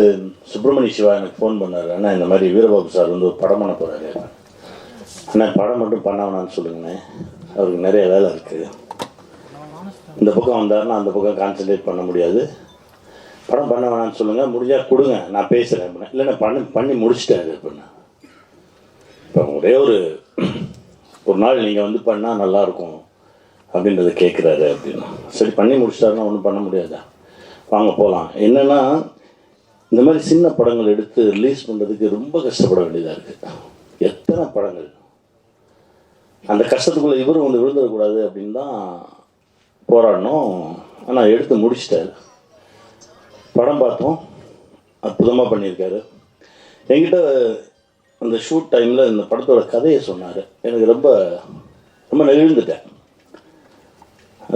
சுப்பிரமணிய சிவா எனக்கு ஃபோன் பண்ணார். அண்ணா இந்த மாதிரி வீரபாபு சார் வந்து ஒரு படம் பண்ண போகிறாரு அண்ணா படம் மட்டும் பண்ண வேணாம்னு சொல்லுங்கண்ணே. அவருக்கு நிறைய வேலை இருக்குது இந்த பக்கம் வந்தாருன்னா அந்த பக்கம் கான்சென்ட்ரேட் பண்ண முடியாது. படம் பண்ண வேணாம்னு சொல்லுங்கள் முடிஞ்சால் கொடுங்க. நான் பேசுகிறேன் அப்படின்னா. இல்லைண்ணா பண்ணி பண்ணி முடிச்சிட்டாரு அப்படின்னா. இப்போ ஒரே ஒரு ஒரு நாள் நீங்கள் வந்து பண்ணால் நல்லாயிருக்கும் அப்படின்றத கேட்குறாரு அப்படின்னா. சரி பண்ணி முடிச்சிட்டாருன்னா ஒன்றும் பண்ண முடியாதா? வாங்க போகலாம் என்னென்னா இந்த மாதிரி சின்ன படங்கள் எடுத்து ரிலீஸ் பண்ணுறதுக்கு ரொம்ப கஷ்டப்பட வேண்டியதாக இருக்குது எத்தனை படங்கள்? அந்த கஷ்டத்துக்குள்ளே இவரும் வந்து விழுந்துடக்கூடாது அப்படின்னு தான் போராடினோம். ஆனால் எடுத்து முடிச்சிட்டாரு. படம் பார்த்தோம். அற்புதமாக பண்ணியிருக்காரு. என்கிட்ட அந்த ஷூட் டைமில் இந்த படத்தோட கதையை சொன்னார். எனக்கு ரொம்ப ரொம்ப நெகிழ்ந்துட்டேன்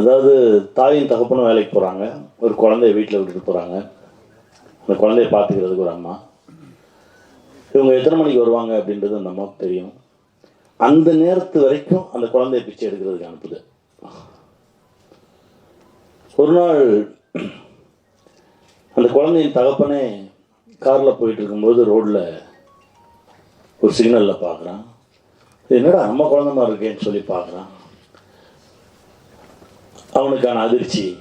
அதாவது தாயும் தகப்பனும் வேலைக்கு போகிறாங்க ஒரு குழந்தைய வீட்டில் விட்டுட்டு போகிறாங்க அந்த குழந்தைய பார்த்துக்கிறதுக்கு ஒரு அம்மா. இவங்க எத்தனை மணிக்கு வருவாங்க அப்படின்றது அந்த அம்மாவுக்கு தெரியும். அந்த நேரத்து வரைக்கும் அந்த குழந்தைய பிச்சை எடுக்கிறதுக்கு அனுப்புது. ஒரு நாள் அந்த குழந்தையின் தகப்பனே காரில் போயிட்டு இருக்கும்போது ரோட்டில் ஒரு சிக்னலில் பார்க்குறான் என்னடா நம்ம குழந்தை மாதிரி இருக்கேன்னு சொல்லி பார்க்குறான் அவனுக்கான அதிர்ச்சி.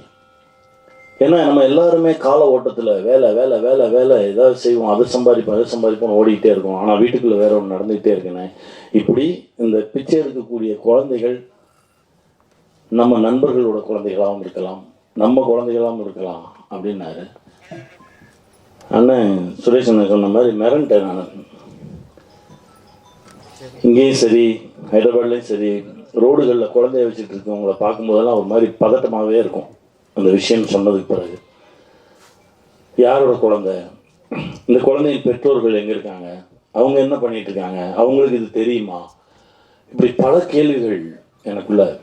ஏன்னா நம்ம எல்லாருமே கால ஓட்டத்தில் வேலை வேலை வேலை வேலை ஏதாவது செய்வோம். அதை சம்பாதிப்போம் அதை சம்பாதிப்போம் ஓடிக்கிட்டே இருக்கும். ஆனால் வீட்டுக்குள்ளே வேற ஒன்று நடந்துக்கிட்டே இருக்குண்ணே. இப்படி இந்த பிச்சை எடுக்கக்கூடிய குழந்தைகள் நம்ம நண்பர்களோட குழந்தைகளாகவும் இருக்கலாம். நம்ம குழந்தைகளாகவும் இருக்கலாம் அப்படின்னாரு. அண்ணன் சுரேஷ் அண்ணன் சொன்ன மாதிரி மிரண்டேன் நான். இங்கேயும் சரி ஹைதராபாத்லேயும் சரி ரோடுகளில் குழந்தைய வச்சுட்டு இருக்கவங்கள பார்க்கும்போதெல்லாம் ஒரு மாதிரி பதட்டமாகவே இருக்கும். அந்த விஷயம் சொன்னதுக்கு பிறகு யாரோட குழந்தை? இந்த குழந்தையின் பெற்றோர்கள் எங்கே இருக்காங்க? அவங்க என்ன பண்ணிட்டு இருக்காங்க? அவங்களுக்கு இது தெரியுமா? இப்படி பல கேள்விகள் எனக்குள்ள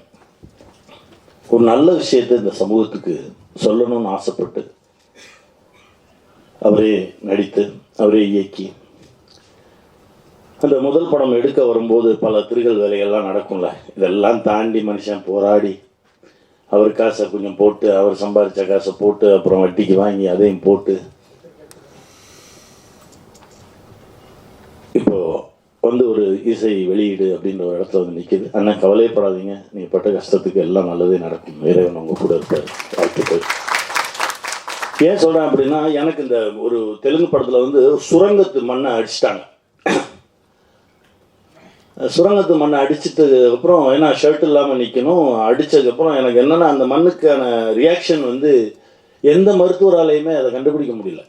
ஒரு நல்ல விஷயத்தை இந்த சமூகத்துக்கு சொல்லணும்னு ஆசைப்பட்டு அவரே நடித்து அவரே இயக்கி அந்த முதல் படம் எடுக்க வரும்போது பல திருகல் வேலைகள்லாம் நடக்கும்ல. இதெல்லாம் தாண்டி மனுஷன் போராடி அவர் காசை கொஞ்சம் போட்டு அவர் சம்பாதிச்ச காசை போட்டு அப்புறம் வட்டிக்கு வாங்கி அதையும் போட்டு. இப்போ வந்து ஒரு இசை வெளியீடு அப்படின்ற ஒரு இடத்துல வந்து நிற்கிது அண்ணன் கவலையப்படாதீங்க நீங்கள் பட்ட கஷ்டத்துக்கு எல்லாம் நல்லதே நடக்கும். இறைவன் உங்க கூட இருப்பார். வாழ்த்துக்கள். ஏன் சொல்கிறேன் அப்படின்னா எனக்கு இந்த ஒரு தெலுங்கு படத்தில் வந்து சுரங்கத்து மண்ணை அடிச்சிட்டாங்க. சுரங்கத்து மண்ணை அடிச்சிட்டதுக்கு அப்புறம் ஏன்னா ஷர்ட் இல்லாமல் நிற்கணும் அடித்ததுக்கப்புறம் எனக்கு என்னென்னா அந்த மண்ணுக்கான ரியாக்ஷன் வந்து எந்த மருத்துவராலையுமே அதை கண்டுபிடிக்க முடியல.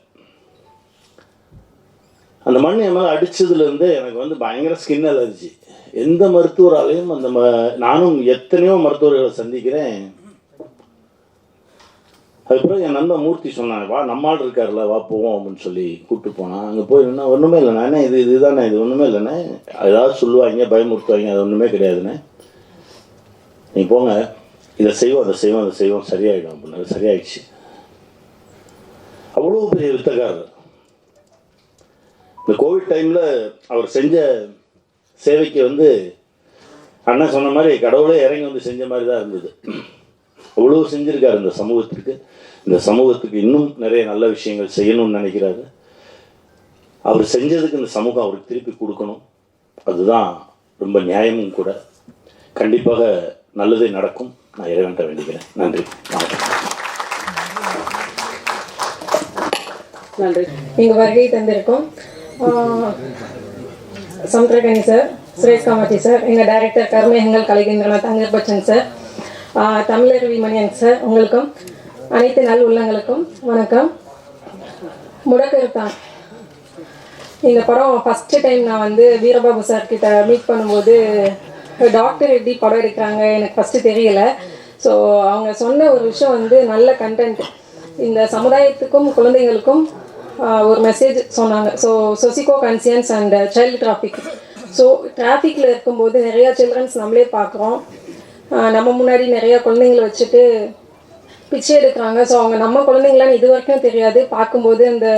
அந்த மண் என் மேலே அடித்ததுலேருந்தே எனக்கு வந்து பயங்கர ஸ்கின் அலர்ஜி எந்த மருத்துவராலையும் அந்த ம நானும் எத்தனையோ மருத்துவர்களை சந்திக்கிறேன். அதுக்கப்புறம் என் நண்பன் மூர்த்தி சொன்னாங்க வா நம்மால் இருக்கார்ல வா போவோம் அப்படின்னு சொல்லி கூப்பிட்டு போனான். அங்கே போய் என்ன ஒன்றுமே இல்லைண்ணா என்ன இது இதுதானே இது ஒன்றுமே இல்லைண்ணே. ஏதாவது சொல்லுவாங்க பயமுறுத்துவாங்க அது ஒன்றுமே கிடையாதுண்ணே. நீ போங்க இதை செய்வோம் அதை செய்வோம் அதை செய்வோம் சரியாயிடும் அப்படின்னு சரியாயிடுச்சு. அவ்வளோ பெரிய வித்தகாரர் இந்த கோவிட் டைமில் அவர் செஞ்ச சேவைக்கு வந்து அண்ணன் சொன்ன மாதிரி கடவுளே இறங்கி வந்து செஞ்ச மாதிரி தான் இருந்தது. அவ்வளோ செஞ்சுருக்கார் இந்த சமூகத்திற்கு இந்த சமூகத்துக்கு இன்னும் நிறைய நல்ல விஷயங்கள் செய்யணும்னு நினைக்கிறாரு. அவர் செஞ்சதுக்கு இந்த சமூகம் அவருக்கு திருப்பி கொடுக்கணும். அதுதான் ரொம்ப நியாயமும் கூட. கண்டிப்பாக நல்லதே நடக்கும். நான் இறைவன்ட்ட வேண்டிக்கிறேன். நன்றி. வணக்கம். நன்றி. எங்கள் வருகை தந்திருக்கோம் சமுத்திரகனி சார் சுரேஷ் காமாட்சி சார் எங்கள் டைரக்டர் கர்மேகங்கள் கலைகின்றன தங்கர் பச்சன் சார் தமிழர் விமணியன் சார் உங்களுக்கும் அனைத்து நல் உள்ளங்களுக்கும் வணக்கம். முடக்கருத்தான். இந்த படம் ஃபஸ்ட்டு டைம் நான் வந்து வீரபாபு சார் கிட்ட மீட் பண்ணும்போது டாக்டர் எப்படி படம் எடுக்கிறாங்க எனக்கு ஃபஸ்ட்டு தெரியல. ஸோ அவங்க சொன்ன ஒரு விஷயம் வந்து நல்ல கண்டென்ட் இந்த சமுதாயத்துக்கும் குழந்தைங்களுக்கும் ஒரு மெசேஜ் சொன்னாங்க. So socio conscience and child traffic so டிராஃபிக்கில் இருக்கும்போது நிறையா சில்ட்ரன்ஸ் நம்மளே பார்க்குறோம். நம்ம முன்னாடி நிறைய குழந்தைங்களை வச்சுட்டு பிச்சை எடுக்கிறாங்க. ஸோ அவங்க நம்ம குழந்தைங்களான்னு இது வரைக்கும் தெரியாது. பார்க்கும்போது அந்த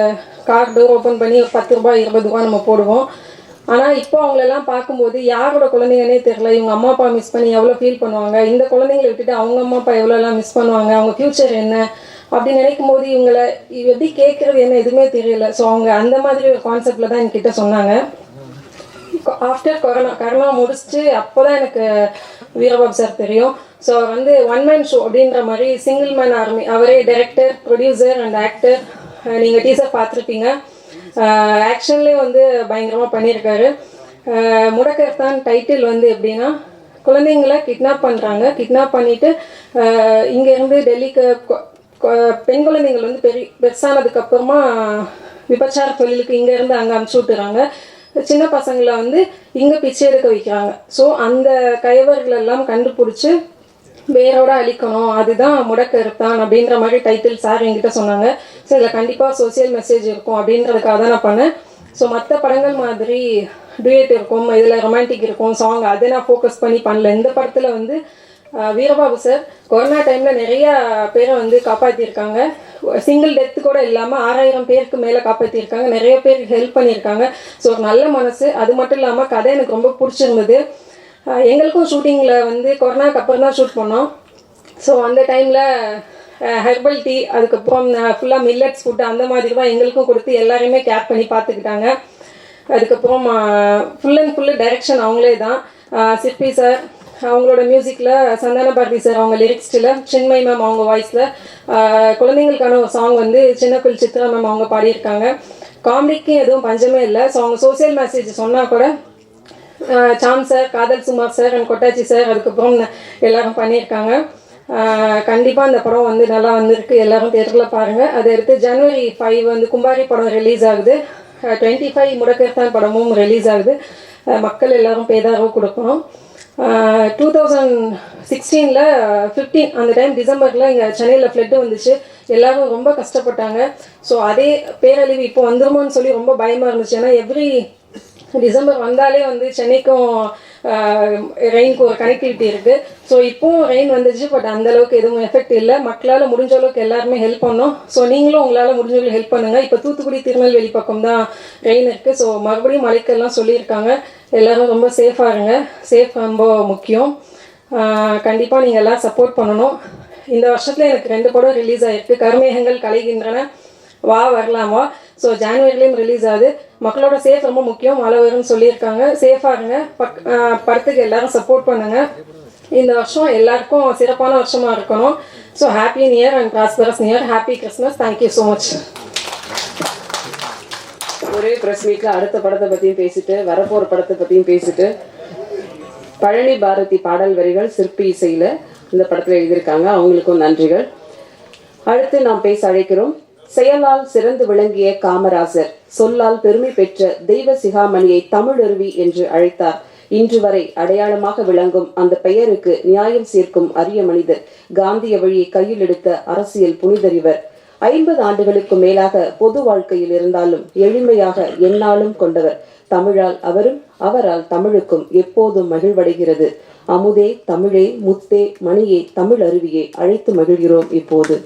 கார் டோர் ஓப்பன் பண்ணி ஒரு பத்து ரூபாய் இருபது ரூபா நம்ம போடுவோம். ஆனால் இப்போ அவங்களெல்லாம் பார்க்கும்போது யாரோட குழந்தைங்கன்னே தெரியல. இவங்க அம்மா அப்பா மிஸ் பண்ணி எவ்வளோ ஃபீல் பண்ணுவாங்க? இந்த குழந்தைங்களை விட்டுட்டு அவங்க அம்மா அப்பா எவ்வளோலாம் மிஸ் பண்ணுவாங்க? அவங்க ஃப்யூச்சர் என்ன? அப்படி நினைக்கும் போது இவங்களை எப்படி கேட்குறது என்ன எதுவுமே தெரியல. ஸோ அவங்க அந்த மாதிரி ஒரு கான்செப்டில் தான் என்கிட்ட சொன்னாங்க. ஆஃப்டர் கொரோனா கொரோனா முடிச்சுட்டு அப்போ தான் எனக்கு வீரபாபு சார் தெரியும். ஸோ அவர் வந்து ஒன் மேன் ஷோ அப்படின்ற மாதிரி சிங்கிள் மேன் ஆர்மி அவரே டைரக்டர் ப்ரொடியூசர் அண்ட் ஆக்டர் நீங்கள் டீசர் பார்த்துருப்பீங்க. ஆக்ஷன்லேயே வந்து பயங்கரமாக பண்ணியிருக்காரு. முடக்கர்தான் டைட்டில் வந்து எப்படின்னா குழந்தைங்கள கிட்னாப் பண்ணுறாங்க கிட்னாப் பண்ணிவிட்டு இங்கேருந்து டெல்லிக்கு கொ- கொ- பெண் குழந்தைங்கள் வந்து பெரிய பெருசானதுக்கப்புறமா விபச்சார தொழிலுக்கு இங்கேருந்து அங்கே அனுப்பிச்சி விட்டுறாங்க. சின்ன பசங்களை வந்து இங்கே பிச்சை எடுக்க வைக்கிறாங்க. ஸோ அந்த கைவர்கள் எல்லாம் கண்டுபிடிச்சி வேரோட அழிக்கணும் அதுதான் முடக்கருத்தான் அப்படின்ற மாதிரி டைட்டில் சார் என்கிட்ட சொன்னாங்க. ஸோ இதில் கண்டிப்பாக சோஷியல் மெசேஜ் இருக்கும் அப்படின்றதுக்காக தான் நான் பண்ணேன். ஸோ மற்ற படங்கள் மாதிரி டூயட் இருக்கும் இதில் ரொமான்டிக் இருக்கும் சாங் அதை நான் ஃபோக்கஸ் பண்ணி பண்ணல. இந்த படத்தில் வந்து வீரபாபு சார் கொரோனா டைமில் நிறைய பேரை வந்து காப்பாற்றியிருக்காங்க சிங்கிள் டெத்து கூட இல்லாமல் ஆறாயிரம் பேருக்கு மேலே காப்பாற்றிருக்காங்க நிறைய பேருக்கு ஹெல்ப் பண்ணியிருக்காங்க ஸோ ஒரு நல்ல மனசு. அது மட்டும் இல்லாமல் கதை எனக்கு ரொம்ப பிடிச்சிருந்தது. எங்களுக்கும் ஷூட்டிங்கில் வந்து கொரோனாக்கு அப்புறம் தான் ஷூட் பண்ணோம். ஸோ அந்த டைமில் ஹெர்பல் டீ அதுக்கப்புறம் ஃபுல்லாக மில்லட்ஸ் ஃபுட்டு அந்த மாதிரி தான் எங்களுக்கும் கொடுத்து எல்லாரையுமே கேர் பண்ணி பார்த்துக்கிட்டாங்க. அதுக்கப்புறம் ஃபுல் அண்ட் ஃபுல்லு டைரக்ஷன் அவங்களே தான். சிற்பி சார் அவங்களோட மியூசிக்கில் சந்தான பாரதி சார் அவங்க லிரிக்ஸ்டில் சின்மய் மேம் அவங்க வாய்ஸில் குழந்தைங்களுக்கான ஒரு சாங் வந்து சின்னக்குள் சித்ரா மேம் அவங்க பாடியிருக்காங்க. காமெடிக்கு எதுவும் பஞ்சமே இல்லை. ஸோ அவங்க சோசியல் மெசேஜ் சொன்னால் கூட சாம் சார் காதல் சுமார் சார் அண்ட் கொட்டாச்சி சார் அதுக்கப்புறம் எல்லாரும் பண்ணியிருக்காங்க. கண்டிப்பாக அந்த படம் வந்து நல்லா வந்திருக்கு. எல்லாரும் தேட்டரில் பாருங்கள் அதை எடுத்து ஜனவரி ஃபைவ் வந்து கும்பாரி படம் ரிலீஸ் ஆகுது. டுவெண்ட்டி ஃபைவ் முடக்கத்தான் படமும் ரிலீஸ் ஆகுது. மக்கள் எல்லாரும் பேதாரவும் கொடுக்கணும். டூ தௌசண்ட் சிக்ஸ்டீனில் ஃபிஃப்டீன் அந்த டைம் டிசம்பரில் இங்கே சென்னையில் ஃப்ளட்டு வந்துச்சு. எல்லாரும் ரொம்ப கஷ்டப்பட்டாங்க. ஸோ அதே பேரழிவு இப்போ வந்துருமோன்னு சொல்லி ரொம்ப பயமாக இருந்துச்சு. ஏன்னா எவ்ரி டிசம்பர் வந்தாலே வந்து சென்னைக்கும் ரெயினுக்கு ஒரு கனெக்டிவிட்டி இருக்குது ஸோ இப்போவும் ரெயின் வந்துச்சு பட் அந்த அளவுக்கு எதுவும் எஃபெக்ட் இல்லை. மக்களால் முடிஞ்ச அளவுக்கு எல்லாருமே ஹெல்ப் பண்ணோம். ஸோ நீங்களும் உங்களால் முடிஞ்ச அளவுக்கு ஹெல்ப் பண்ணுங்கள் இப்போ தூத்துக்குடி திருநெல்வேலி பக்கம் தான் ரெயின் இருக்குது ஸோ மறுபடியும் மழைக்கெல்லாம் சொல்லியிருக்காங்க. எல்லோரும் ரொம்ப சேஃபாக இருங்க. சேஃப் ரொம்ப முக்கியம். கண்டிப்பாக நீங்கள் எல்லாம் சப்போர்ட் பண்ணணும். இந்த வருஷத்தில் எனக்கு ரெண்டு படம் ரிலீஸ் ஆகிருக்கு கருமேகங்கள் கலைகின்றன. வா வரலாமா ஸோ ஜான்வரிலையும் ரிலீஸ் ஆகுது. மக்களோட சேஃப் ரொம்ப முக்கியம். மழை வரும்னு சொல்லியிருக்காங்க. சேஃபாக இருங்க. பக் படத்துக்கு எல்லாரும் சப்போர்ட் பண்ணுங்கள் இந்த வருஷம் எல்லாருக்கும் சிறப்பான வருஷமாக இருக்கணும். So happy new year and prosperous new year happy Christmas thank you so much ஒரே ப்ரெஸ் மீட்ல அடுத்த படத்தை பத்தியும் பேசிட்டு வரப்போற படத்தை பத்தியும் பேசிட்டு பழனி பாரதி பாடல் வரிகள் சிற்பி இசையில இந்த படத்துல எழுதியிருக்காங்க. அவங்களுக்கும் நன்றிகள். அடுத்து நாம் பேச அழைக்கிறோம் செயலால் சிறந்து விளங்கிய காமராசர் சொல்லால் பெருமை பெற்ற தெய்வ சிகாமணியை தமிழருவி என்று அழைத்தார். இன்று வரை அடையாளமாக விளங்கும் அந்த பெயருக்கு நியாயம் சேர்க்கும் அரிய மனிதர் காந்திய வழியை கையில் எடுத்த அரசியல் புனிதறிவர் இவர். ஐம்பது ஆண்டுகளுக்கு மேலாக பொது வாழ்க்கையில் இருந்தாலும் எளிமையாக எந்நாளும் கொண்டவர். தமிழால் அவரும் அவரால் தமிழுக்கும் எப்போதும் மகிழ்வடைகிறது. அமுதே தமிழே முத்தே மணியே தமிழ் அருவியே அழைத்து மகிழ்கிறோம் இப்போது.